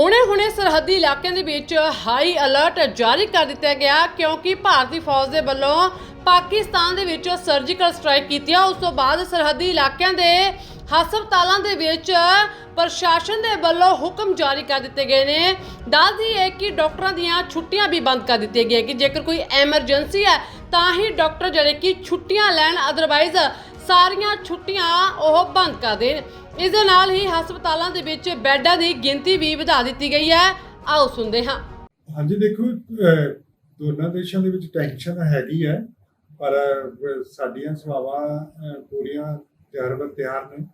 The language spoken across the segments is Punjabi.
ਹੁਣੇ-ਹੁਣੇ ਸਰਹੱਦੀ ਇਲਾਕਿਆਂ ਦੇ ਵਿੱਚ ਹਾਈ ਅਲਰਟ ਜਾਰੀ ਕਰ ਦਿੱਤਾ ਗਿਆ ਕਿਉਂਕਿ ਭਾਰਤੀ ਫੌਜ ਦੇ ਵੱਲੋਂ ਪਾਕਿਸਤਾਨ ਦੇ ਵਿੱਚ ਸਰਜੀਕਲ ਸਟ੍ਰਾਈਕ ਕੀਤੀ ਆ। ਉਸ ਤੋਂ ਬਾਅਦ ਸਰਹੱਦੀ ਇਲਾਕਿਆਂ ਦੇ ਹਸਪਤਾਲਾਂ ਦੇ ਵਿੱਚ ਪ੍ਰਸ਼ਾਸਨ ਦੇ ਵੱਲੋਂ ਹੁਕਮ ਜਾਰੀ ਕਰ ਦਿੱਤੇ ਗਏ ਨੇ। ਦੱਸਦੀ ਹੈ ਕਿ ਡਾਕਟਰਾਂ ਦੀਆਂ ਛੁੱਟੀਆਂ ਵੀ ਬੰਦ ਕਰ ਦਿੱਤੀਆਂ ਗਈਆਂ ਕਿ ਜੇਕਰ ਕੋਈ ਐਮਰਜੈਂਸੀ ਹੈ, ਤਾਂ ਹੀ ਡਾਕਟਰ ਜਿਹੜੇ ਕਿ ਛੁੱਟੀਆਂ ਲੈਣ ਅਦਰਵਾਈਜ਼ ਸਾਰੀਆਂ ਛੁੱਟੀਆਂ ਉਹ ਬੰਦ ਕਰ ਦੇਣ। ਇਸ ਦੇ ਨਾਲ ਹੀ ਹਸਪਤਾਲਾਂ ਦੇ ਵਿੱਚ ਬੈੱਡਾਂ ਦੀ ਗਿਣਤੀ ਵੀ ਵਧਾ ਦਿੱਤੀ ਗਈ ਹੈ। ਆਓ ਸੁਣਦੇ ਹਾਂ। ਹਾਂਜੀ ਦੇਖੋ ਅਹ, ਦੋਨਾਂ ਦੇਸ਼ਾਂ ਦੇ ਵਿੱਚ ਟੈਨਸ਼ਨ ਹੈਗੀ ਹੈ ਪਰ ਅਹ, ਸਾਡੀਆਂ ਸੇਵਾਵਾਂ ਅਹ, ਪੂਰੀਆਂ ਤਿਆਰ ਬਰ ਤਿਆਰ ਨੇ।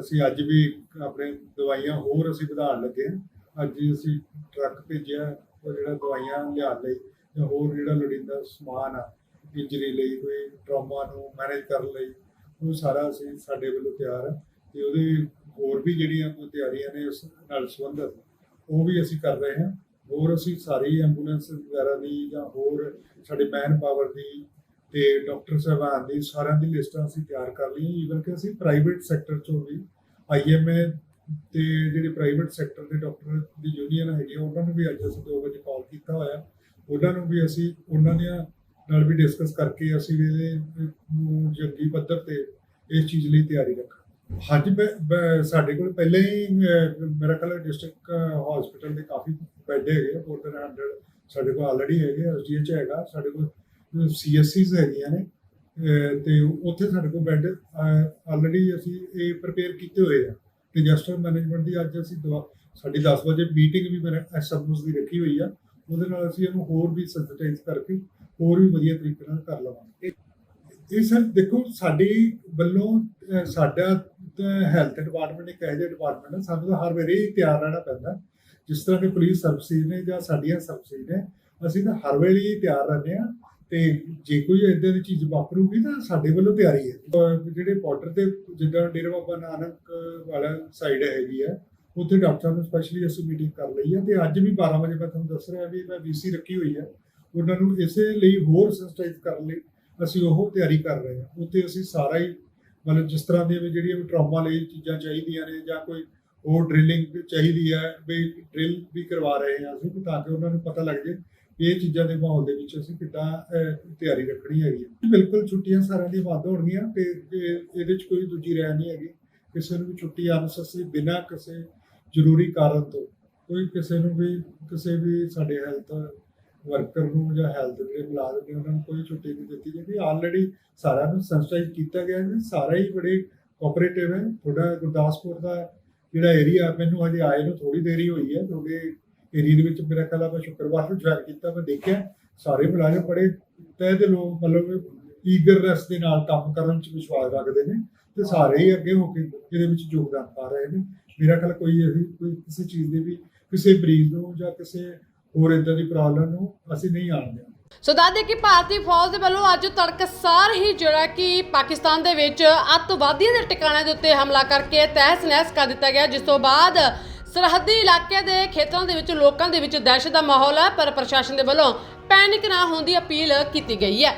ਅਸੀਂ ਅੱਜ ਵੀ ਆਪਣੇ ਦਵਾਈਆਂ ਹੋਰ ਅਸੀਂ ਵਧਾਉਣ ਲੱਗੇ ਹਾਂ। ਅੱਜ ਹੀ ਅਸੀਂ ਟਰੱਕ ਭੇਜਿਆ ਉਹ ਜਿਹੜਾ ਦਵਾਈਆਂ ਲਿਆਉਣ ਲਈ ਜਾਂ ਹੋਰ ਜਿਹੜਾ ਲੋੜੀਂਦਾ ਸਮਾਨ ਆ ਇੰਜਰੀ ਲਈ ਕੋਈ ਟਰਾਮਾ ਨੂੰ ਮੈਨੇਜ ਕਰਨ ਲਈ ਉਹ ਸਾਰਾ ਅਸੀਂ ਸਾਡੇ ਵੱਲੋਂ ਤਿਆਰ ਹੈ ਤੇ ਉਹਦੇ ਹੋਰ ਵੀ ਜਿਹੜੀਆਂ ਕੋਈ ਤਿਆਰੀਆਂ ਨੇ ਉਸ ਨਾਲ ਸੰਬੰਧਿਤ, ਉਹ ਵੀ ਅਸੀਂ ਕਰ ਰਹੇ ਹਾਂ। ਹੋਰ ਅਸੀਂ ਸਾਰੀ ਐਂਬੂਲੈਂਸ ਵਗੈਰਾ ਦੀ ਜਾਂ ਹੋਰ ਸਾਡੇ ਮੈਨ ਪਾਵਰ ਦੀ ਤੇ ਡਾਕਟਰ ਸਾਹਿਬਾਨ ਦੀ ਸਾਰਿਆਂ ਦੀ ਲਿਸਟਾਂ ਅਸੀਂ ਤਿਆਰ ਕਰ ਲਈਆਂ। ਈਵਨ ਕਿ ਅਸੀਂ ਪ੍ਰਾਈਵੇਟ ਸੈਕਟਰ ਚੋਂ ਵੀ ਆਈਐਮਏ ਤੇ ਜਿਹੜੇ ਪ੍ਰਾਈਵੇਟ ਸੈਕਟਰ ਦੇ ਡਾਕਟਰ ਦੀ ਯੂਨੀਅਨ ਹੈਗੀ ਉਹਨਾਂ ਨੂੰ ਵੀ ਅੱਜ ਅਸੀਂ 2 ਵਜੇ ਕਾਲ ਕੀਤਾ ਹੋਇਆ। ਉਹਨਾਂ ਨੂੰ ਵੀ ਅਸੀਂ, ਉਹਨਾਂ ਦੀਆਂ ਨਾਲ ਵੀ ਡਿਸਕਸ ਕਰਕੇ ਅਸੀਂ ਇਹਦੇ ਨੂੰ ਜੰਗੀ ਪੱਧਰ ਤੇ ਇਸ ਚੀਜ਼ ਲਈ ਤਿਆਰੀ ਰੱਖਾਂ ਹਾਂਜੀ ਮੈਂ- ਮੈਂ- ਸਾਡੇ ਕੋਲ ਪਹਿਲੇ ਹੀ ਮੇਰਾ ਖਿਆਲ ਡਿਸਟ੍ਰਿਕਟ ਹਸਪੀਟਲ ਦੇ ਕਾਫੀ ਬੈੱਡ ਹੈਗੇ ਆ more than 100 ਸਾਡੇ ਕੋਲ ਆਲਰੇਡੀ ਹੈਗੇ ਐਸਡੀਐਚ ਹੈਗਾ ਸਾਡੇ ਕੋਲ ਸੀਐਸਸੀਜ਼ ਹੈਗੀਆਂ ਨੇ ਅਹ, ਤੇ ਉੱਥੇ ਸਾਡੇ ਕੋਲ ਬੈੱਡ ਆਲਰੇਡੀ ਅਸੀਂ ਇਹ ਪ੍ਰਿਪੇਅਰ ਕੀਤੇ ਹੋਏ ਆ। ਡਿਜ਼ਾਸਟਰ ਮੈਨੇਜਮੈਂਟ ਦੀ ਅੱਜ ਅਸੀਂ ਦਵਾ ਸਾਡੀ 10 ਵਜੇ ਮੀਟਿੰਗ ਵੀ ਮੇਰੇ ਐਸਐਮਓਸ ਦੀ ਰੱਖੀ ਹੋਈ ਆ। ਉਹਦੇ ਨਾਲ ਅਸੀਂ ਇਹਨੂੰ ਹੋਰ ਵੀ ਸੈਂਸਿਟਾਈਜ਼ ਕਰਕੇ ਹੋਰ ਵੀ ਵਧੀਆ ਤਰੀਕੇ ਨਾਲ ਕਰ ਲਵਾਂਗੇ। ਇਹ ਸਰ ਦੇਖੋ, ਸਾਡੀ ਵੱਲੋਂ ਸਾਡਾ ਹੈਲਥ ਡਿਪਾਰਟਮੈਂਟ ਇੱਕ ਇਹੋ ਜਿਹਾ ਡਿਪਾਰਟਮੈਂਟ ਹੈ ਸਾਨੂੰ ਤਾਂ ਹਰ ਵੇਲੇ ਹੀ ਤਿਆਰ ਰਹਿਣਾ ਪੈਂਦਾ। ਜਿਸ ਤਰ੍ਹਾਂ ਕਿ ਪੁਲਿਸ ਸਰਵਿਸਿਜ਼ ਨੇ ਜਾਂ ਸਾਡੀਆਂ ਸਰਵਿਸਿਜ਼ ਨੇ, ਅਸੀਂ ਤਾਂ ਹਰ ਵੇਲੇ ਹੀ ਤਿਆਰ ਰਹਿੰਦੇ ਆ ਤੇ ਜੇ ਕੋਈ ਇਦਾਂ ਦੀ ਚੀਜ਼ ਵਾਪਰੂਗੀ ਤਾਂ ਸਾਡੇ ਵੱਲੋਂ ਤਿਆਰੀ ਹੈ। ਜਿਹੜੇ ਬਾਰਡਰ ਤੇ, ਜਿੱਦਾਂ ਡੇਰਾ ਬਾਬਾ ਨਾਨਕ ਵਾਲਾ ਸਾਈਡ ਹੈਗੀ ਆ, ਉੱਥੇ ਡਾਕਟਰਾਂ ਨੂੰ ਸਪੈਸ਼ਲੀ ਅਸੀਂ ਮੀਟਿੰਗ ਕਰ ਲਈ ਹੈ ਤੇ ਅੱਜ ਵੀ 12 ਵਜੇ ਮੈਂ ਤੁਹਾਨੂੰ ਦੱਸ ਰਿਹਾ ਵੀ ਮੈਂ ਵੀਸੀ ਰੱਖੀ ਹੋਈ ਹੈ ਉਹਨਾਂ ਨੂੰ ਇਸੇ ਲਈ ਹੋਰ ਸੈਂਸਿਟਾਈਜ਼ ਕਰਨ ਲਈ ਅਸੀਂ ਉਹ ਤਿਆਰੀ ਕਰ ਰਹੇ ਹਾਂ। ਉੱਥੇ ਅਸੀਂ ਸਾਰਾ ਹੀ ਮਤਲਬ ਜਿਸ ਤਰ੍ਹਾਂ ਦੀਆਂ ਵੀ ਜਿਹੜੀਆਂ ਵੀ ਟਰਾਮਾ ਲਈ ਚੀਜ਼ਾਂ ਚਾਹੀਦੀਆਂ ਨੇ ਜਾਂ ਕੋਈ ਹੋਰ ਡ੍ਰਿਲਿੰਗ ਚਾਹੀਦੀ ਹੈ, ਵੀ ਡ੍ਰਿਲ ਵੀ ਕਰਵਾ ਰਹੇ ਹਾਂ ਅਸੀਂ ਤਾਂ ਕਿ ਉਹਨਾਂ ਨੂੰ ਪਤਾ ਲੱਗ ਜੇ ਇਹ ਚੀਜ਼ਾਂ ਦੇ ਮਾਹੌਲ ਦੇ ਵਿੱਚ ਅਸੀਂ ਕਿੱਦਾਂ ਤਿਆਰੀ ਰੱਖਣੀ ਹੈਗੀ ਹੈ। ਬਿਲਕੁਲ ਛੁੱਟੀਆਂ ਸਾਰਿਆਂ ਦੀ ਬੰਦ ਹੋਣਗੀਆਂ ਤੇ ਇਹ- ਇਹਦੇ ਵਿੱਚ ਕੋਈ ਦੂਜੀ ਰਾਏ ਨਹੀਂ ਹੈਗੀ। ਕਿਸੇ ਨੂੰ ਵੀ ਛੁੱਟੀ ਅਨਸੈਸਰੀ ਬਿਨਾਂ ਕਿਸੇ ਜ਼ਰੂਰੀ ਕਾਰਨ ਤੋਂ, ਕੋਈ ਕਿਸੇ ਨੂੰ ਵੀ, ਕਿਸੇ ਵੀ ਸਾਡੇ ਹੈਲਥ ਵਰਕਰ ਨੂੰ ਜਾਂ ਹੈਲਥ ਦੇ ਮੁਲਾਜ਼ਮ ਨੇ ਉਹਨਾਂ ਨੂੰ ਕੋਈ ਛੁੱਟੀ ਨਹੀਂ ਦਿੱਤੀ ਜਾਂਦੀ। ਆਲਰੇਡੀ ਸਾਰਿਆਂ ਨੂੰ ਸੈਂਸਿਟਾਈਜ਼ ਕੀਤਾ ਗਿਆ ਹੈ। ਸਾਰਾ ਹੀ ਬੜੇ ਕੋਆਪਰੇਟਿਵ ਹੈ। ਥੋੜਾ ਗੁਰਦਾਸਪੁਰ ਦਾ ਜਿਹੜਾ ਏਰੀਆ ਮੈਨੂੰ ਹਜੇ ਆਏ ਨੂੰ ਥੋੜੀ ਦੇਰੀ ਹੋਈ ਹੈ। ਤੁਹਾਡੇ ਏਰੀਆ ਦੇ ਵਿੱਚ ਮੇਰਾ ਖਿਆਲ ਆ ਮੈਂ ਸ਼ੁੱਕਰਵਾਰ ਨੂੰ ਜੁਆਇਨ ਕੀਤਾ, ਮੈਂ ਦੇਖਿਆ। ਸਾਰੇ ਮੁਲਾਜ਼ਮ ਬੜੇ ਤਹਿ ਦੇ ਲੋਕ ਮਤਲਬ ਈਗਰਨੈਸ ਦੇ ਨਾਲ ਕੰਮ ਕਰਨ ਚ ਵਿਸ਼ਵਾਸ ਰੱਖਦੇ ਨੇ ਤੇ ਸਾਰੇ ਹੀ ਅੱਗੇ ਹੋ ਕੇ ਇਹਦੇ ਵਿੱਚ ਯੋਗਦਾਨ ਪਾ ਰਹੇ ਨੇ। ਮੇਰਾ ਖਿਆਲ ਕੋਈ ਇਹੀ ਕੋਈ ਕਿਸੇ ਚੀਜ਼ ਦੇ ਵੀ ਕਿਸੇ ਮਰੀਜ਼ ਨੂੰ ਜਾਂ ਕਿਸੇ ਹੋਰ ਇਦਾਂ ਦੀ ਪ੍ਰੋਬਲਮ ਨੂੰ ਅਸੀਂ ਨਹੀਂ ਆਉਣ ਦਿਆਂਗੇ ਸੋ ਦੱਸਦੇ ਕਿ ਭਾਰਤੀ ਫੌਜ ਦੇ ਵੱਲੋਂ ਅੱਜ ਤੜਕਸਾਰ ਹੀ ਜਿਹੜਾ ਕਿ ਪਾਕਿਸਤਾਨ ਦੇ ਵਿੱਚ ਅੱਤਵਾਦੀਆਂ ਦੇ ਟਿਕਾਣਿਆਂ ਦੇ ਉੱਤੇ ਹਮਲਾ ਕਰਕੇ ਤਹਿਸ ਨਹਿਸ ਕਰ ਦਿੱਤਾ ਗਿਆ, ਜਿਸ ਤੋਂ ਬਾਅਦ ਸਰਹੱਦੀ ਇਲਾਕੇ ਦੇ ਖੇਤਰਾਂ ਦੇ ਵਿੱਚ ਲੋਕਾਂ ਦੇ ਵਿੱਚ ਦਹਿਸ਼ਤ ਦਾ ਮਾਹੌਲ ਹੈ, ਪਰ ਪ੍ਰਸ਼ਾਸਨ ਦੇ ਵੱਲੋਂ ਪੈਨਿਕ ਨਾ ਹੋਣ ਦੀ ਅਪੀਲ ਕੀਤੀ ਗਈ ਹੈ।